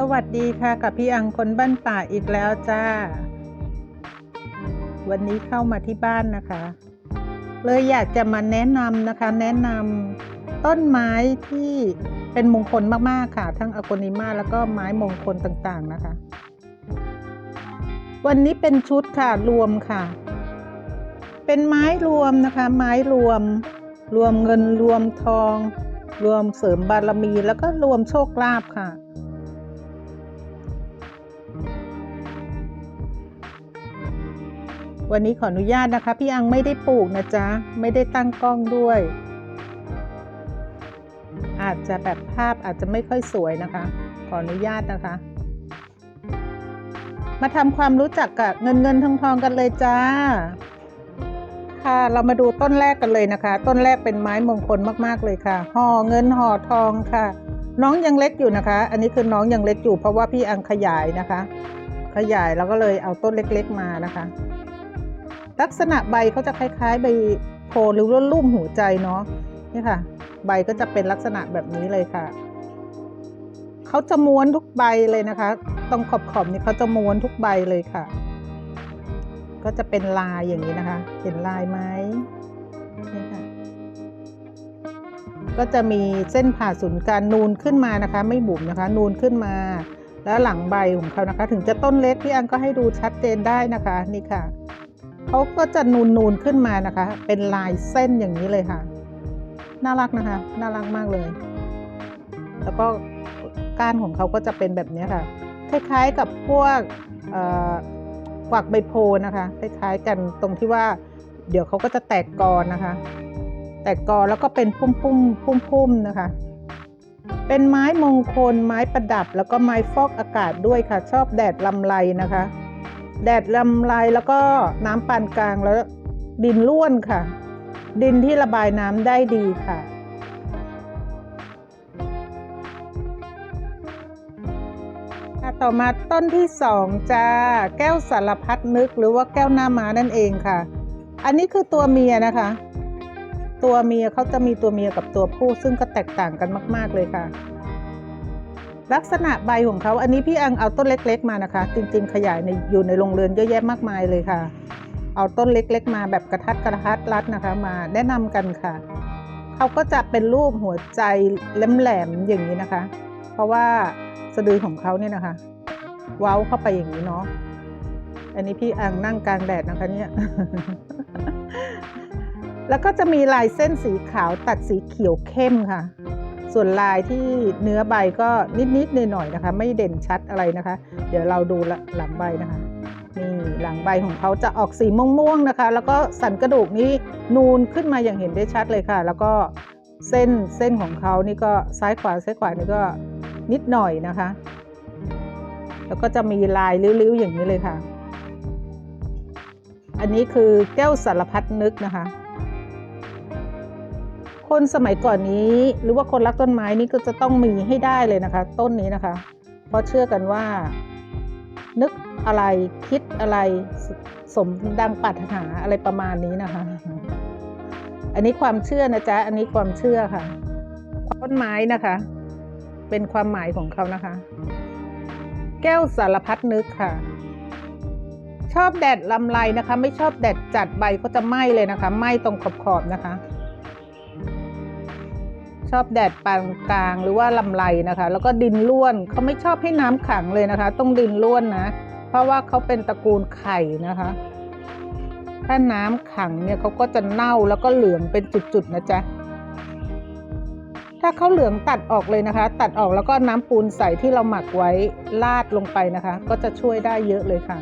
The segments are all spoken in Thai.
สวัสดีค่ะกับพี่อังคนบ้านป่าอีกแล้วจ้า วันนี้เข้ามาที่บ้านนะคะ เลยอยากจะมาแนะนำนะคะ แนะนำต้นไม้ที่เป็นมงคลมากๆค่ะ ทั้งอโกนิมาแล้วก็ไม้มงคลต่างๆนะคะ วันนี้เป็นชุดค่ะรวมค่ะ เป็นไม้รวมนะคะ ไม้รวม รวมเงินรวมทอง รวมเสริมบารมีแล้วก็รวมโชคลาภค่ะ วันนี้ขออนุญาตนะคะ พี่อังไม่ได้ปลูกนะจ๊ะ ไม่ได้ตั้งกล้องด้วย อาจจะแบบภาพอาจจะไม่ค่อยสวยนะคะ ขออนุญาตนะคะ มาทำความรู้จักกับเงินเงินทองทองกันเลยจ้า ค่ะเรามาดูต้นแรกกันเลยนะคะ ต้นแรกเป็นไม้มงคลมากๆเลยค่ะห่อเงินห่อทองค่ะ น้องยังเล็กอยู่นะคะ อันนี้คือน้องยังเล็กอยู่เพราะว่าพี่อังขยายนะคะ ขยายแล้วก็เลยเอาต้นเล็ก ๆมานะคะ ลักษณะใบเขาจะคล้าย ๆ ใบโพหรือว่าลุ่มหัวใจเนาะนี่ค่ะ ใบก็จะเป็นลักษณะแบบนี้เลยค่ะเขาจะม้วนทุกใบเลยนะคะ ตรงขอบๆนี่เขาจะม้วนทุกใบเลยค่ะ ก็จะเป็นลายอย่างนี้นะคะ เห็นลายไหมนี่ค่ะ ก็จะมีเส้นผ่าศูนย์กลางนูนขึ้นมานะคะ ไม่บุ๋มนะคะ นูนขึ้นมา แล้วหลังใบของเขานะคะ ถึงจะต้นเล็กพี่อังก็ให้ดูชัดเจนได้นะคะ นี่ค่ะ เขาก็จะนูนนูนขึ้นมานะคะ เป็นลายเส้นอย่างนี้เลยค่ะ น่ารักนะคะ น่ารักมากเลย แล้วก็ก้านของเขาก็จะเป็นแบบนี้ค่ะ คล้ายๆกับพวกกวักใบโพนะคะ คล้ายๆกันตรงที่ว่า เดี๋ยวเขาก็จะแตกกอนะคะ แตกกอแล้วก็เป็นพุ่มๆพุ่มๆนะคะ เป็นไม้มงคล ไม้ประดับ แล้วก็ไม้ฟอกอากาศด้วยค่ะ ชอบแดดลำไรนะคะ แดดลำไรแล้วก็น้ำปานกลางแล้วดินร่วนค่ะ ดินที่ระบายน้ำได้ดีค่ะค่ะต่อมาต้นที่สองจ้าแก้วสารพัดนึกหรือว่าแก้วหน้าม้านั่นเองค่ะ อันนี้คือตัวเมียนะคะ ตัวเมียเขาจะมีตัวเมียกับตัวผู้ซึ่งก็แตกต่างกันมาก ๆเลยค่ะ ลักษณะใบของเขาอันนี้พี่อังเอาต้นเล็ก ๆ มานะคะ จริง ๆ ขยายในอยู่ในโรงเรือนเยอะแยะมากมายเลยค่ะ เอาต้นเล็ก ๆ มาแบบกระทัดกระทัดรัดนะคะ มาแนะนำกันค่ะ เขาก็จะเป็นรูปหัวใจแหลมๆอย่างนี้นะคะ เพราะว่าสะดือของเขาเนี่ยนะคะ เว้าเข้าไปอย่างนี้เนาะอันนี้พี่อังนั่งกลางแดดนะคะเนี่ยแล้วก็จะมีลายเส้นสีขาวตัดสีเขียวเข้มค่ะ ส่วนลายที่เนื้อใบก็นิดๆหน่อยๆนะคะ ไม่เด่นชัดอะไรนะคะ เดี๋ยวเราดูหลังใบนะคะนี่หลังใบของเขาจะออกสีม่วงๆนะคะ แล้วก็สันกระดูกนี้นูนขึ้นมาอย่างเห็นได้ชัดเลยค่ะ แล้วก็เส้นเส้นของเขานี่ก็ซ้ายขวาซ้ายขวานี่ก็นิดหน่อยนะคะ แล้วก็จะมีลายริ้วๆอย่างนี้เลยค่ะ อันนี้คือแก้วสารพัดนึกนะคะ คนสมัยก่อนนี้หรือว่าคนรักต้นไม้นี่ก็จะต้องมีให้ได้เลยนะคะ ต้นนี้นะคะ เพราะเชื่อกันว่า นึกอะไรคิดอะไรสสมดังปรารถนาอะไรประมาณนี้นะคะ อันนี้ความเชื่อนะจ๊ะ อันนี้ความเชื่อค่ะ ต้นไม้นะคะ เป็นความหมายของเขานะคะ แก้วสารพัดนึกค่ะ ชอบแดดลำไรนะคะ ไม่ชอบแดดจัดใบก็จะไหม้เลยนะคะไหม้ตรงขอบๆนะคะ ชอบแดดปานกลางหรือว่าลำไรนะคะ แล้วก็ดินร่วนเขาไม่ชอบให้น้ำขังเลยนะคะ ต้องดินร่วนนะ เพราะว่าเขาเป็นตระกูลไข่นะคะ ถ้าน้ำขังเนี่ยเขาก็จะเน่าแล้วก็เหลืองเป็นจุดๆนะจ๊ะถ้าเขาเหลืองตัดออกเลยนะคะ ตัดออกแล้วก็น้ำปูนใสที่เราหมักไว้ลาดลงไปนะคะ ก็จะช่วยได้เยอะเลยค่ะ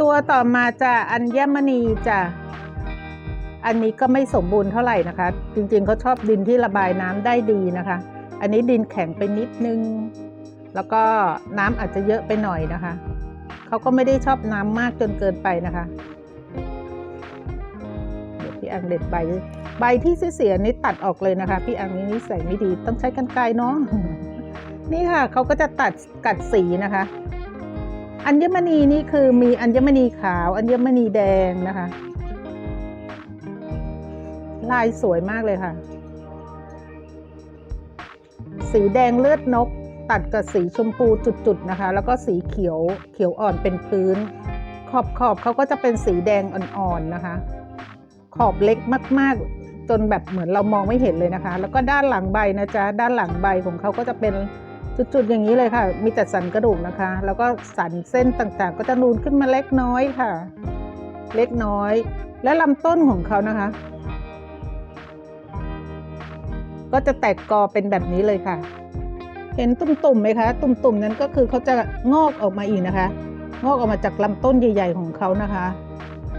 ตัวต่อมาจะอัญมณีจะอันนี้ก็ไม่สมบูรณ์เท่าไหร่นะคะ จริงๆเขาชอบดินที่ระบายน้ำได้ดีนะคะ อันนี้ดินแข็งไปนิดนึง แล้วก็น้ำอาจจะเยอะไปหน่อยนะคะเขาก็ไม่ได้ชอบน้ำมากจนเกินไปนะคะเดี๋ยวพี่อังเด็ดใบใบที่เสียนี่ตัดออกเลยนะคะ พี่อังนี้นิสัยไม่ดีต้องใช้กันไกรเนาะนี่ค่ะเขาก็จะตัดกัดสีนะคะ อัญมณีนี่คือมีอัญมณีขาว อัญมณีแดงนะคะ ลายสวยมากเลยค่ะ สีแดงเลือดนก ตัดกับสีชมพูจุดๆนะคะ แล้วก็สีเขียวเขียวอ่อนเป็นพื้น ขอบขอบเขาก็จะเป็นสีแดงอ่อนๆนะคะ ขอบเล็กมากๆ จนแบบเหมือนเรามองไม่เห็นเลยนะคะ แล้วก็ด้านหลังใบนะจ๊ะด้านหลังใบของเขาก็จะเป็น จุดๆอย่างนี้เลยค่ะ มีแต่สันกระดูกนะคะ แล้วก็สันเส้นต่างๆ ก็จะนูนขึ้นมาเล็กน้อยค่ะ เล็กน้อย และลำต้นของเขานะคะ ก็จะแตกกอเป็นแบบนี้เลยค่ะ เห็นตุ่มๆไหมคะ ตุ่มๆนั้นก็คือเขาจะงอกออกมาอีกนะคะ งอกออกมาจากลำต้นใหญ่ ๆ ของเขานะคะ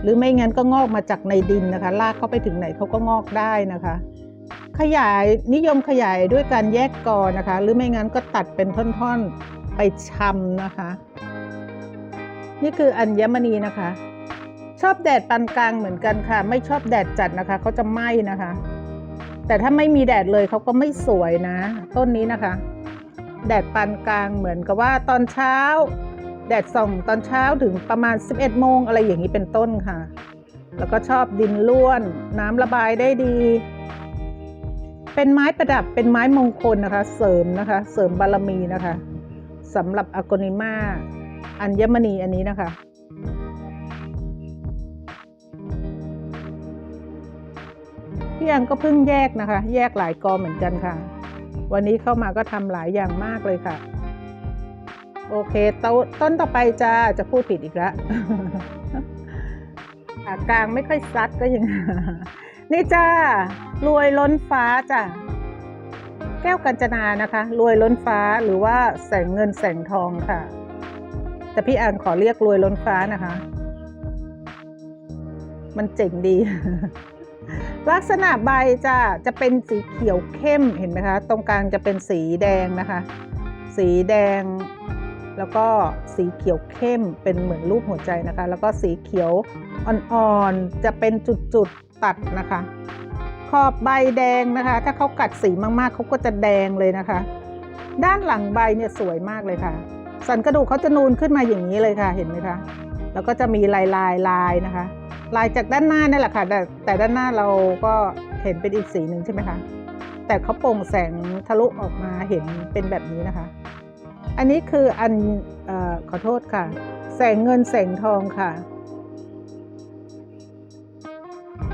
หรือไม่งั้นก็งอกมาจากในดินนะคะลากเข้าไปถึงไหนเขาก็งอกได้นะคะ ขยายนิยมขยายด้วยการแยกกอนะคะ หรือไม่งั้นก็ตัดเป็นท่อนๆไปชำนะคะ นี่คืออัญมณีนะคะ ชอบแดดปานกลางเหมือนกันค่ะ ไม่ชอบแดดจัดนะคะเขาจะไหม้นะคะ แต่ถ้าไม่มีแดดเลยเขาก็ไม่สวยนะ ต้นนี้นะคะ แดดปานกลางเหมือนกับว่าตอนเช้า แดดส่องตอนเช้าถึงประมาณ 11โมงอะไรอย่างนี้เป็นต้นค่ะ แล้วก็ชอบดินล้วน น้ำระบายได้ดี เป็นไม้ประดับเป็นไม้มงคลนะคะ เสริมนะคะ เสริมบารมีนะคะสำหรับอากนิมาอัญมณีอันนี้นะคะ พี่อังก็เพิ่งแยกนะคะ แยกหลายกอเหมือนกันค่ะ วันนี้เข้ามาก็ทำหลายอย่างมากเลยค่ะ โอเคต,ต้นต่อไปจ้าจะพูดผิดอีกแล้วขากลางไม่ค่อยซัดก็ยัง นี่จ้ารวยล้นฟ้าจ้ะแก้วกัญจนานะคะ รวยล้นฟ้าหรือว่าแสงเงินแสงทองค่ะ แต่พี่อันขอเรียกรวยล้นฟ้านะคะ มันเจ๋งดี ลักษณะใบจะจะเป็นสีเขียวเข้มเห็นไหมคะ ตรงกลางจะเป็นสีแดงนะคะ สีแดง แล้วก็สีเขียวเข้มเป็นเหมือนรูปหัวใจนะคะ แล้วก็สีเขียวอ่อนๆจะเป็นจุดๆ ตัดนะคะ ขอบใบแดงนะคะ ถ้าเขากัดสีมากๆเขาก็จะแดงเลยนะคะ ด้านหลังใบเนี่ยสวยมากเลยค่ะ สันกระดูกเขาจะนูนขึ้นมาอย่างนี้เลยค่ะเห็นไหมคะแล้วก็จะมีลายลายลายนะคะ ลายจากด้านหน้านี่แหละค่ะแต่แต่ด้านหน้าเราก็เห็นเป็นอีกสีหนึ่งใช่ไหมคะแต่เขาโปร่งแสงทะลุออกมาเห็นเป็นแบบนี้นะคะ อันนี้คืออันอขอโทษค่ะ แสงเงินแสงทองค่ะ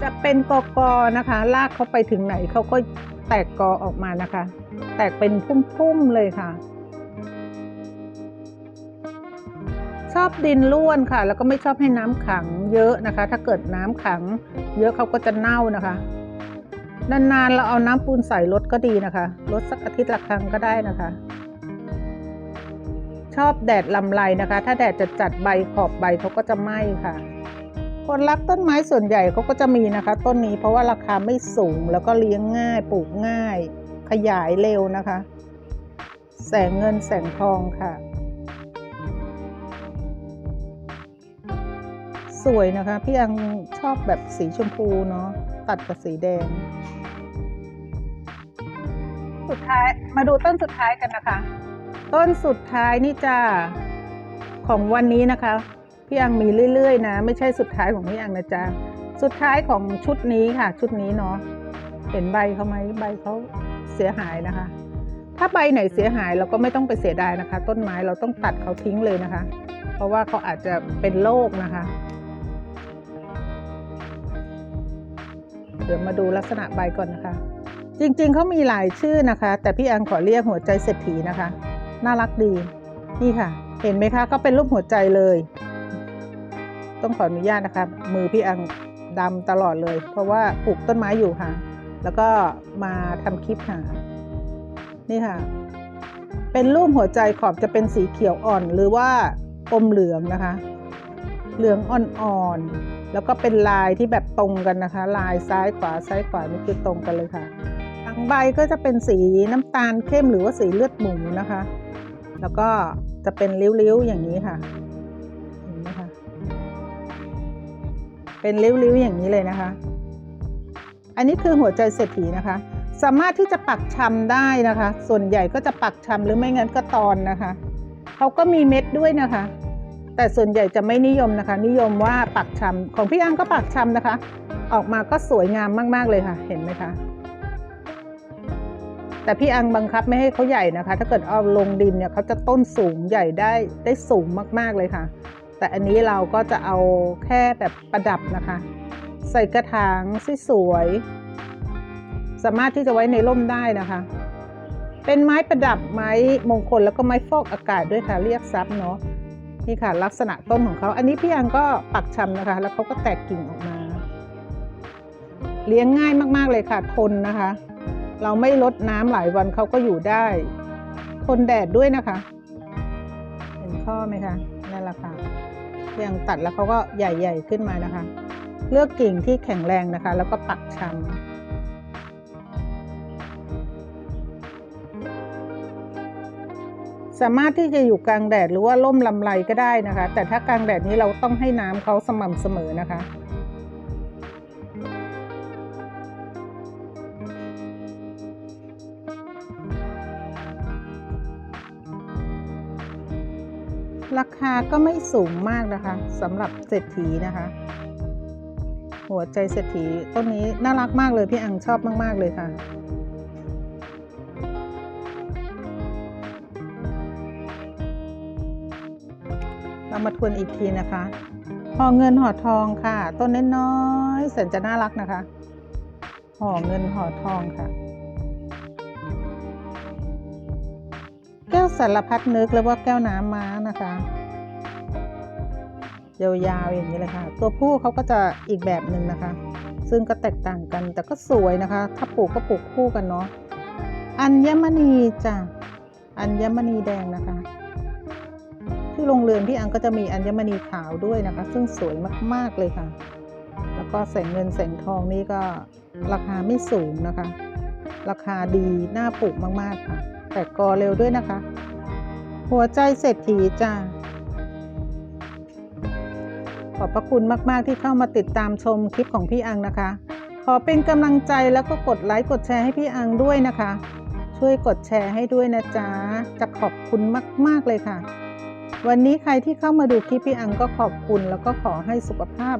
จะเป็นกอกอนะคะลากเขาไปถึงไหนเขาก็แตกกอออกมานะคะ แตกเป็นพุ่มๆเลยค่ะ ชอบดินร่วนค่ะ แล้วก็ไม่ชอบให้น้ำขังเยอะนะคะ ถ้าเกิดน้ำขัง เยอะเขาก็จะเน่านะคะนานๆเราเอาน้ำปูนใส่รถก็ดีนะคะรถสักอาทิตย์ละครั้งก็ได้นะคะ ชอบแดดลำไรนะคะ ถ้าแดดจะจัดใบขอบใบเขาก็จะไหม้ค่ะ คนรักต้นไม้ส่วนใหญ่เขาก็จะมีนะคะ ต้นนี้เพราะว่าราคาไม่สูงแล้วก็เลี้ยงง่ายปลูกง่าย ขยายเร็วนะคะ แสงเงินแสงทองค่ะ สวยนะคะ พี่อังชอบแบบสีชมพูเนาะตัดกับสีแดง สุดท้ายมาดูต้นสุดท้ายกันนะคะ ต้นสุดท้ายนี่จ้าของวันนี้นะคะ พี่อังมีเรื่อยๆ นะ ไม่ใช่สุดท้ายของพี่อังนะจ๊ะสุดท้ายของชุดนี้ค่ะ ชุดนี้เนาะเห็นใบเขาไหมใบเขาเสียหายนะคะ ถ้าใบไหนเสียหายเราก็ไม่ต้องไปเสียดายนะคะ ต้นไม้เราต้องตัดเขาทิ้งเลยนะคะ เพราะว่าเขาอาจจะเป็นโรคนะคะ เดี๋ยวมาดูลักษณะใบก่อนนะคะ จริงๆเขามีหลายชื่อนะคะ แต่พี่อังขอเรียกหัวใจเศรษฐีนะคะ น่ารักดีนี่ค่ะ เห็นไหมคะเขาเป็นรูปหัวใจเลย ต้องขออนุญาตนะคะ มือพี่อังดำตลอดเลย เพราะว่าปลูกต้นไม้อยู่ค่ะ แล้วก็มาทำคลิปค่ะ นี่ค่ะ เป็นรูปหัวใจขอบจะเป็นสีเขียวอ่อนหรือว่าอมเหลืองนะคะ เหลืองอ่อนๆ แล้วก็เป็นลายที่แบบตรงกันนะคะ ลายซ้ายขวาซ้ายขวานี่คือตรงกันเลยค่ะหลังใบก็จะเป็นสีน้ำตาลเข้มหรือว่าสีเลือดหมูนะคะ แล้วก็จะเป็นริ้วๆอย่างนี้ค่ะ เป็นริ้วๆอย่างนี้เลยนะคะ อันนี้คือหัวใจเศรษฐีนะคะ สามารถที่จะปักชำได้นะคะ ส่วนใหญ่ก็จะปักชำหรือไม่งั้นก็ตอนนะคะเขาก็มีเม็ดด้วยนะคะ แต่ส่วนใหญ่จะไม่นิยมนะคะ นิยมว่าปักชำของพี่อังก็ปักชำนะคะ ออกมาก็สวยงามมากๆเลยค่ะ เห็นไหมคะแต่พี่อังบังคับไม่ให้เขาใหญ่นะคะ ถ้าเกิดเอาลงดินเนี่ยเขาจะต้นสูงใหญ่ได้ได้สูงมากๆเลยค่ะ แต่อันนี้เราก็จะเอาแค่แบบประดับนะคะ ใส่กระถางสวยสามารถที่จะไว้ในร่มได้นะคะ เป็นไม้ประดับไม้มงคลแล้วก็ไม้ฟอกอากาศด้วยค่ะเรียกซับเนาะนี่ค่ะลักษณะต้นของเขา อันนี้พี่อังก็ปักชำนะคะ แล้วเขาก็แตกกิ่งออกมา เลี้ยงง่ายมากๆเลยค่ะทนนะคะ เราไม่ลดน้ำหลายวันเขาก็อยู่ได้ ทนแดดด้วยนะคะ เห็นข้อไหมคะนั่นแหละค่ะ ยังตัดแล้วเขาก็ใหญ่ๆขึ้นมานะคะ เลือกกิ่งที่แข็งแรงนะคะ แล้วก็ปักชำสามารถที่จะอยู่กลางแดดหรือว่าร่มลำไรก็ได้นะคะ แต่ถ้ากลางแดดนี้เราต้องให้น้ำเขาสม่ำเสมอนะคะ คาก็ไม่สูงมากนะคะสำหรับเศรษฐีนะคะ หัวใจเศรษฐีต้นนี้น่ารักมากเลยพี่อังชอบมาก ๆ เลยค่ะ เรามาทวนอีกทีนะคะห่อเงินห่อทองค่ะ ต้นน้อยๆแสนจะน่ารักนะคะห่อเงินห่อทองค่ะแก้วสารพัดนึกหรือว่าแก้วน้ำม้านะคะ ยาวๆอย่างนี้เลยค่ะ ตัวผู้เขาก็จะอีกแบบหนึ่งนะคะ ซึ่งก็แตกต่างกันแต่ก็สวยนะคะ ถ้าปลูกก็ปลูกคู่กันเนาะอัญมณีจ้ะอัญมณีแดงนะคะ ที่โรงเรือนพี่อังก็จะมีอัญมณีขาวด้วยนะคะ ซึ่งสวยมากๆเลยค่ะ แล้วก็แสงเงินแสงทองนี่ก็ราคาไม่สูงนะคะ ราคาดีน่าปลูกมากๆค่ะ แต่กอเร็วด้วยนะคะ หัวใจเศรษฐีจ้า ขอบพระคุณมากๆที่เข้ามาติดตามชมคลิปของพี่อังนะคะ ขอเป็นกำลังใจแล้วก็กดไลค์กดแชร์ให้พี่อังด้วยนะคะ ช่วยกดแชร์ให้ด้วยนะจ๊ะจะขอบคุณมาก ๆเลยค่ะ วันนี้ใครที่เข้ามาดูคลิปพี่อังก็ขอบคุณแล้วก็ขอให้สุขภาพ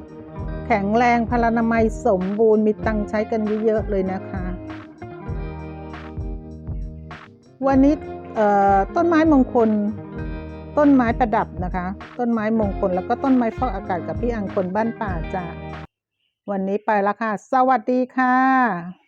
แข็งแรงพลานามัยสมบูรณ์มีตังใช้กันเยอะๆเลยนะคะ วันนี้ต้นไม้มงคล ต้นไม้ประดับนะคะ ต้นไม้มงคลแล้วก็ต้นไม้ฟอกอากาศกับพี่อังคนบ้านป่าจ้ะวันนี้ไปละค่ะ สวัสดีค่ะ